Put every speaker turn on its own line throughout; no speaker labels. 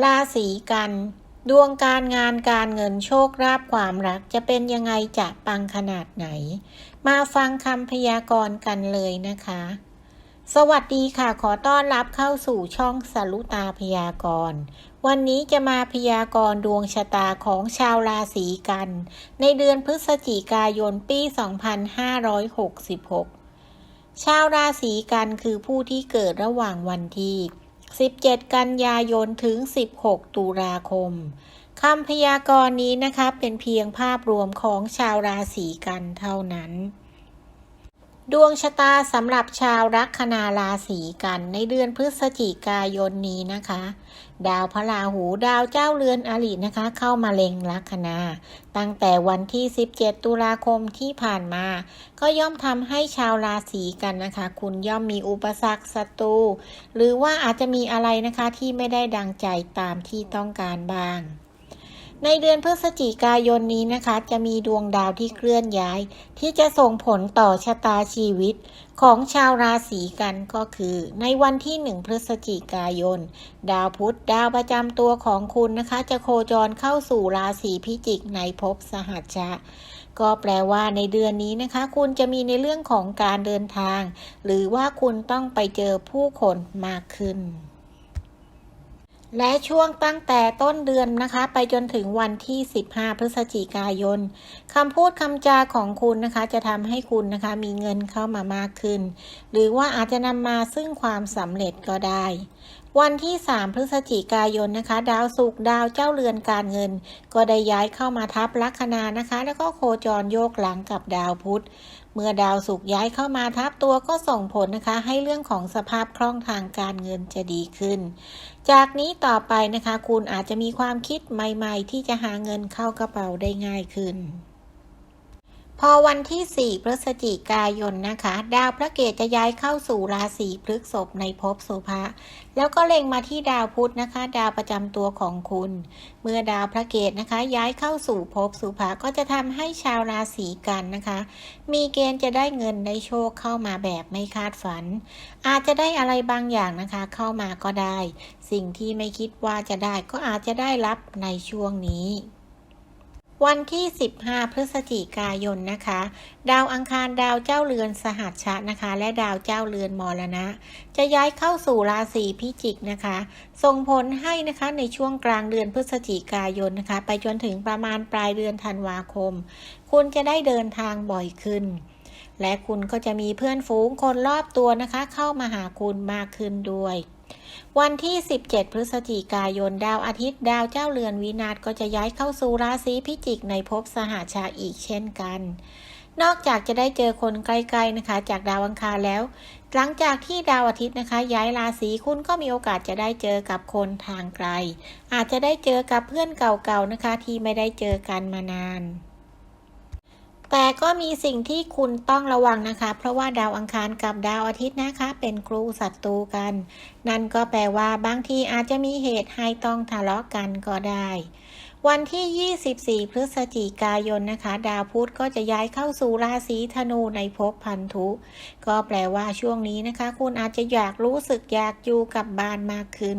ราศีกัน ดวงการงานการเงินโชคลาภความรักจะเป็นยังไงจะปังขนาดไหน มาฟังคำพยากรณ์กันเลยนะคะ สวัสดีค่ะขอต้อนรับเข้าสู่ช่องสรุตาพยากรณ์วันนี้จะมาพยากรณ์ดวงชะตาของชาวราศีกัน ในเดือนพฤศจิกายนปี 2566 ชาวราศีกันคือผู้ที่เกิดระหว่างวันที่ 17 กันยายนถึง 16 ตุลาคมคำพยากรณ์นี้นะคะเป็นเพียงภาพรวมของชาวราศีกันเท่านั้น ดวงชะตาสำหรับชาวลัคนาราศีกันในเดือนพฤศจิกายนนี้นะคะ ดาวพระราหูดาวเจ้าเรือนอรินะคะ เข้ามาเล็งลัคนา ตั้งแต่วันที่ 17 ตุลาคมที่ผ่านมา ก็ย่อมทำให้ชาวราศีกันนะคะ คุณย่อมมีอุปสรรคศัตรูหรือว่าอาจจะมีอะไรนะคะที่ไม่ได้ดังใจตามที่ต้องการบ้าง ในเดือนพฤศจิกายนนี้นะคะ จะมีดวงดาวที่เคลื่อนย้าย ที่จะส่งผลต่อชะตาชีวิตของชาวราศีกันก็คือ ในวันที่ 1 พฤศจิกายน ดาวพุธดาวประจำตัวของคุณนะคะ จะโคจรเข้าสู่ราศีพิจิกในภพสหัชชะก็แปลว่าในเดือนนี้นะคะ คุณจะมีในเรื่องของการเดินทาง หรือว่าคุณต้องไปเจอผู้คนมากขึ้น และช่วงตั้งแต่ต้นเดือนนะคะ ไปจนถึงวันที่ 15 พฤศจิกายนคำพูดคำจาของคุณนะคะ จะทำให้คุณนะคะมีเงินเข้ามามากขึ้น หรือว่าอาจจะนำมาซึ่งความสำเร็จก็ได้ วันที่ 3 พฤศจิกายนนะคะ ดาวศุกดาวเจ้าเรือนการเงิน ก็ได้ย้ายเข้ามาทับลัคนานะคะ แล้วก็โคจรโยกหลังกับดาวพุธ เมื่อดาวสุกย้ายเข้ามาทับตัวก็ส่งผลนะคะ ให้เรื่องของสภาพคล่องทางการเงินจะดีขึ้น จากนี้ต่อไปนะคะ คุณอาจจะมีความคิดใหม่ ๆ ที่จะหาเงินเข้ากระเป๋าได้ง่ายขึ้น พอวันที่ 4 พฤศจิกายนนะคะ ดาวพระเกตจะย้ายเข้าสู่ราศีพฤษภในภพสุภะแล้วก็เล็งมาที่ดาวพุธนะคะ ดาวประจำตัวของคุณ เมื่อดาวพระเกตนะคะ ย้ายเข้าสู่ภพสุภะก็จะทำให้ชาวราศีกันนะคะ มีเกณฑ์จะได้เงินได้โชคเข้ามาแบบไม่คาดฝัน อาจจะได้อะไรบางอย่างนะคะ เข้ามาก็ได้ สิ่งที่ไม่คิดว่าจะได้ก็อาจจะได้รับในช่วงนี้ วันที่ 15 พฤศจิกายนนะคะ ดาวอังคารดาวเจ้าเรือนสหัชชะนะคะ และดาวเจ้าเรือนมรณะ จะย้ายเข้าสู่ราศีพิจิกนะคะ ส่งผลให้นะคะในช่วงกลางเดือนพฤศจิกายนนะคะ ไปจนถึงประมาณปลายเดือนธันวาคม คุณจะได้เดินทางบ่อยขึ้น และคุณก็จะมีเพื่อนฝูงคนรอบตัวนะคะ เข้ามาหาคุณมากขึ้นด้วย วันที่ 17 พฤศจิกายน ดาวอาทิตย์ ดาวเจ้าเรือนวินาศก็จะย้ายเข้าสู่ราศีพิจิกในภพสหาชาอีกเช่นกัน นอกจากจะได้เจอคนใกล้ๆนะคะ จากดาวอังคารแล้ว หลังจากที่ดาวอาทิตย์นะคะ ย้ายราศีคุณก็มีโอกาสจะได้เจอกับคนทางไกล อาจจะได้เจอกับเพื่อนเก่าๆนะคะ ที่ไม่ได้เจอกันมานาน แต่ก็มีสิ่งที่คุณต้องระวังนะคะ เพราะว่าดาวอังคารกับดาวอาทิตย์นะคะ เป็นครูศัตรูกัน นั่นก็แปลว่าบางทีอาจจะมีเหตุให้ต้องทะเลาะกันก็ได้ วันที่ 24 พฤศจิกายนนะคะ ดาวพุธก็จะย้ายเข้าสู่ราศีธนูในภพพันธุ ก็แปลว่าช่วงนี้นะคะ คุณอาจจะอยากรู้สึกอยากอยู่กับบ้านมากขึ้น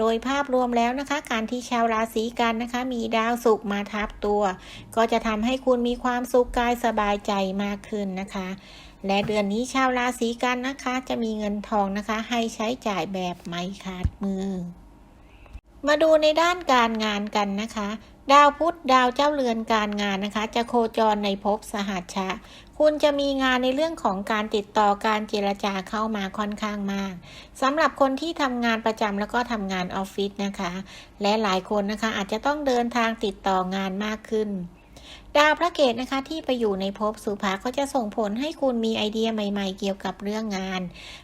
โดยภาพรวมแล้วนะคะ การที่ชาวราศีกันนะคะ มีดาวสุกมาทับตัว ก็จะทำให้คุณมีความสุขกายสบายใจมากขึ้นนะคะ และเดือนนี้ชาวราศีกันนะคะ จะมีเงินทองนะคะ ให้ใช้จ่ายแบบไม่ขาดมือ มาดูในด้านการงานกันนะคะ ดาวพุธดาวเจ้าเรือนการงานนะคะ จะโคจรในภพสหัชชะ คุณจะมีงานในเรื่องของการติดต่อการเจรจาเข้ามาค่อนข้างมากสำหรับคนที่ทำงานประจำแล้วก็ทำงานออฟฟิศนะคะ และหลายคนนะคะอาจจะต้องเดินทางติดต่องานมากขึ้น ดาวพระเกตนะคะที่ไปอยู่ในภพสุภาก็จะส่งผลให้คุณมีไอเดียใหม่ ๆ เกี่ยวกับเรื่องงาน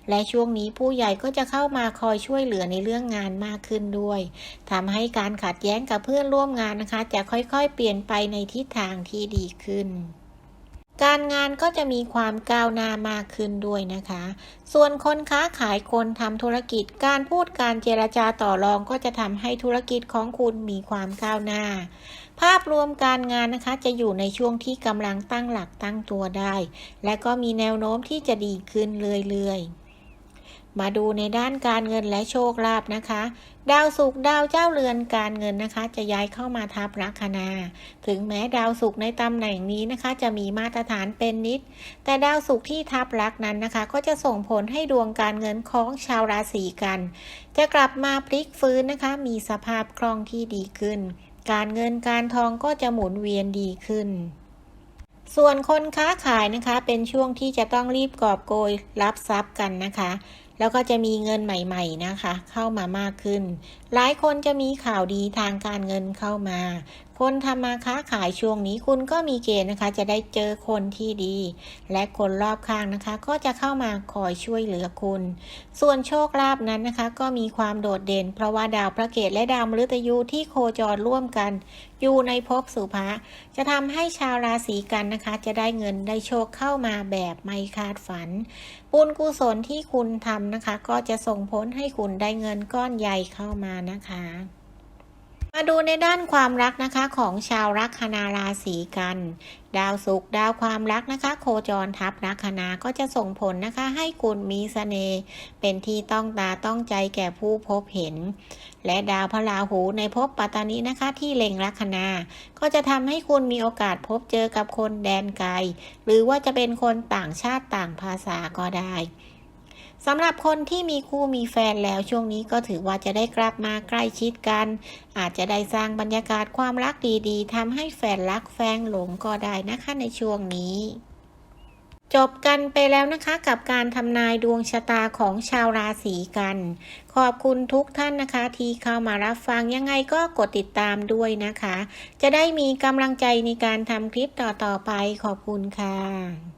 และช่วงนี้ผู้ใหญ่ก็จะเข้ามาคอยช่วยเหลือในเรื่องงานมากขึ้นด้วยทำให้การขัดแย้งกับเพื่อนร่วมงานนะคะ จะค่อยๆ เปลี่ยนไปในทิศทางที่ดีขึ้น การงานก็จะมีความก้าวหน้ามากขึ้นด้วยนะคะ ส่วนคนค้าขายคนทำธุรกิจ การพูดการเจรจาต่อรองก็จะทำให้ธุรกิจของคุณมีความก้าวหน้า ภาพรวมการงานนะคะจะอยู่ในช่วงที่กำลังตั้งหลักตั้งตัวได้ และก็มีแนวโน้มที่จะดีขึ้นเรื่อยๆ มาดูในด้านการเงินและโชคลาภนะคะ ดาวศุกร์ดาวเจ้าเรือนการเงินนะคะ จะย้ายเข้ามาทับลัคนา ถึงแม้ดาวศุกร์ในตำแหน่งนี้นะคะ จะมีมาตรฐานเป็นนิด แต่ดาวศุกร์ที่ทับลักนั้นนะคะ ก็จะส่งผลให้ดวงการเงินของชาวราศีกัน จะกลับมาพลิกฟื้นนะคะ มีสภาพคล่องที่ดีขึ้น การเงินการทองก็จะหมุนเวียนดีขึ้นส่วนคนค้าขายนะคะเป็นช่วงที่จะต้องรีบกอบโกยรับทรัพย์กันนะคะ แล้วก็จะมีเงินใหม่ ๆนะคะ เข้ามามากขึ้น หลายคนจะมีข่าวดีทางการเงินเข้ามา คนทำมาค้าขายช่วงนี้คุณก็มีเกณฑ์นะคะ จะได้เจอคนที่ดี และคนรอบข้างนะคะ ก็จะเข้ามาคอยช่วยเหลือคุณ ส่วนโชคลาภนั้นนะคะ ก็มีความโดดเด่น เพราะว่าดาวพระเกตและดาวมฤตยูที่โคจรร่วมกัน อยู่ในภพสุภะจะทำให้ชาวราศีกันนะคะ จะได้เงินได้โชคเข้ามาแบบไม่คาดฝันบุญกุศลที่คุณทำนะคะ ก็จะส่งผลให้คุณได้เงินก้อนใหญ่เข้ามานะคะ มาดูในด้านความรักนะคะของชาวลัคนาราศีกัน ดาวศุกร์ดาวความรักนะคะ โคจรทับลัคนาก็จะส่งผลนะคะ ให้คุณมีเสน่ห์เป็นที่ต้องตาต้องใจแก่ผู้พบเห็น และดาวพระราหูในภพปัตตานีนะคะ ที่เล็งลัคนา ก็จะทำให้คุณมีโอกาสพบเจอกับคนแดนไกล หรือว่าจะเป็นคนต่างชาติต่างภาษาก็ได้ สำหรับคนที่มีคู่มีแฟนแล้วช่วงนี้ก็ถือว่าจะได้กลับมาใกล้ชิดกัน อาจจะได้สร้างบรรยากาศความรักดีๆทำให้แฟนรักแฟนหลงก็ได้นะคะในช่วงนี้จบกันไปแล้วนะคะกับการทำนายดวงชะตาของชาวราศีกัน ขอบคุณทุกท่านนะคะ ที่เข้ามารับฟังยังไงก็กดติดตามด้วยนะคะ จะได้มีกำลังใจในการทำคลิปต่อๆไปขอบคุณค่ะ